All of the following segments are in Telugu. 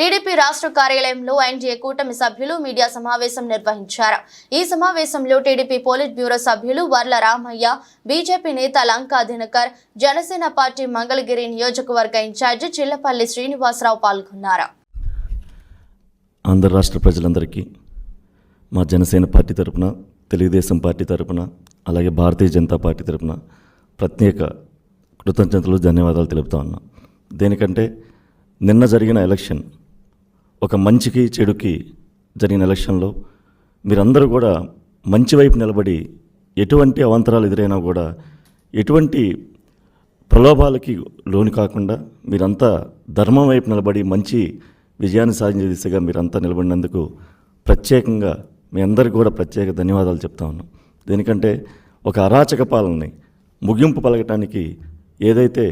టీడీపీ రాష్ట్ర కార్యాలయంలో ఎన్డీఏ కూటమి సభ్యులు మీడియా సమావేశం నిర్వహించారు. ఈ సమావేశంలో టీడీపీ పోలిట్ బ్యూరో సభ్యులు వర్ల రామయ్య బీజేపీ నేత లంకా దినకర్ జనసేన పార్టీ మంగళగిరి నియోజకవర్గ ఇన్ఛార్జి చిల్లపల్లి శ్రీనివాసరావు పాల్గొన్నారు. ఆంధ్ర రాష్ట్ర ప్రజలందరికీ మా జనసేన పార్టీ తరపున తెలుగుదేశం పార్టీ తరపున అలాగే భారతీయ జనతా పార్టీ తరపున ప్రత్యేక కృతజ్ఞతలు ధన్యవాదాలు తెలుపుతా ఉన్నా. దేనికంటే నిన్న జరిగిన ఎలక్షన్ ఒక మంచికి చెడుకి జరిగిన ఎలక్షన్లో మీరందరూ కూడా మంచి వైపు నిలబడి ఎటువంటి అవాంతరాలు ఎదురైనా కూడా ఎటువంటి ప్రలోభాలకి లోను కాకుండా మీరంతా ధర్మం వైపు నిలబడి మంచి విజయాన్ని సాధించే దిశగా మీరంతా నిలబడినందుకు ప్రత్యేకంగా మీ అందరికీ కూడా ప్రత్యేక ధన్యవాదాలు చెప్తా ఉన్నాం దేనికంటే ఒక అరాచక పాలనని ముగింపు పలకటానికి ఏదైతే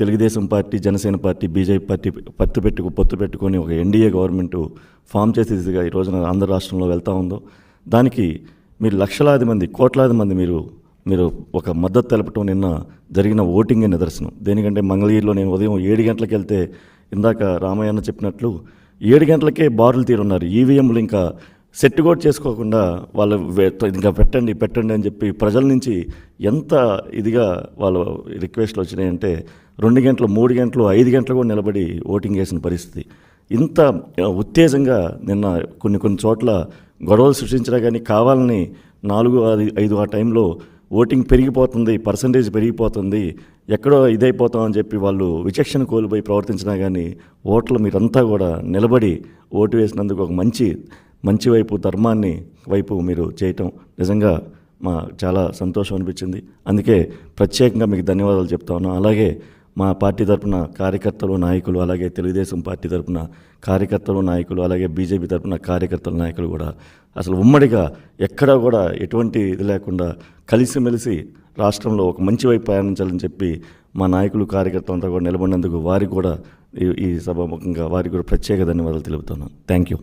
Telugu Desam party Janasena party BJP party పత్తు పెట్టుకు పొత్తు పెట్టుకొని ఒక ఎన్డీఏ గవర్నమెంట్ ఫామ్ చేసే దిశగా ఈ రోజున ఆంధ్ర రాష్ట్రంలో వెళ్తూ ఉందో దానికి మీరు లక్షలాది మంది కోట్లాది మంది మీరు మీరు ఒక మద్దతు తెలపటం నిన్న జరిగిన ఓటింగే నిదర్శనం. దేనికంటే మంగళగిరిలో నేను ఉదయం ఏడు గంటలకు వెళ్తే ఇందాక రామయ్యన్న చెప్పినట్లు ఏడు గంటలకే బారులు తీరున్నారు. ఈవీఎంలు ఇంకా సెట్ కూడా చేసుకోకుండా వాళ్ళు ఇంకా పెట్టండి పెట్టండి అని చెప్పి ప్రజల నుంచి ఎంత ఇదిగా వాళ్ళ రిక్వెస్ట్లు వచ్చినాయంటే రెండు గంటలు మూడు గంటలు ఐదు గంటలు కూడా నిలబడి ఓటింగ్ చేసిన పరిస్థితి. ఇంత ఉత్తేజంగా నిన్న కొన్ని కొన్ని చోట్ల గొడవలు సృష్టించినా కానీ కావాలని నాలుగు ఐదు ఆ టైంలో ఓటింగ్ పెరిగిపోతుంది పర్సంటేజ్ పెరిగిపోతుంది ఎక్కడో ఇదైపోతాం అని చెప్పి వాళ్ళు విచక్షణ కోల్పోయి ప్రవర్తించినా కానీ ఓట్లు మీరంతా కూడా నిలబడి ఓటు వేసినందుకు ఒక మంచి మంచి వైపు ధర్మాన్ని వైపు మీరు చేయటం నిజంగా మా చాలా సంతోషం అనిపించింది. అందుకే ప్రత్యేకంగా మీకు ధన్యవాదాలు చెప్తా ఉన్నాం. అలాగే మా పార్టీ తరపున కార్యకర్తలు నాయకులు అలాగే తెలుగుదేశం పార్టీ తరపున కార్యకర్తలు నాయకులు అలాగే బీజేపీ తరపున కార్యకర్తల నాయకులు కూడా అసలు ఉమ్మడిగా ఎక్కడా కూడా ఎటువంటి ఇది లేకుండా కలిసిమెలిసి రాష్ట్రంలో ఒక మంచి వైపు ప్రయాణించాలని చెప్పి మా నాయకులు కార్యకర్తలు అంతా కూడా నిలబడినందుకు వారికి కూడా ఈ ఈ సభాముఖంగా వారికి కూడా ప్రత్యేక ధన్యవాదాలు తెలుపుతున్నాను థ్యాంక్ యూ